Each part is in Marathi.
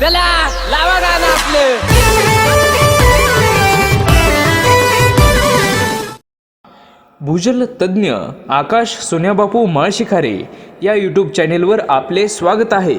चला लावा गाणं आपलं. भूजल तज्ज्ञ आकाश सोन्याबापू माळशिखारे या यूट्यूब चॅनेलवर आपले स्वागत आहे.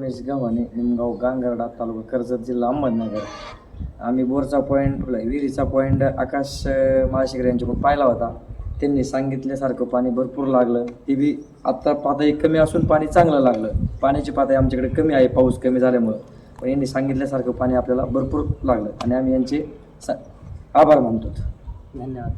रमेश गव्हाणे निमगाव गांगर्डा तालुका कर्जत जिल्हा अहमदनगर. आम्ही बोरचा पॉईंट विहिरीचा पॉईंट आकाश अं, माळशेकर यांच्याकडून पाहिला होता. त्यांनी सांगितल्यासारखं पाणी भरपूर लागलं. ती बी आत्ता पातळी कमी असून पाणी चांगलं लागलं. पाण्याची पातळी आमच्याकडे कमी आहे पाऊस कमी झाल्यामुळं. पण यांनी सांगितल्यासारखं पाणी आपल्याला भरपूर लागलं. आणि आम्ही यांचे सा- आभार मानतो. धन्यवाद.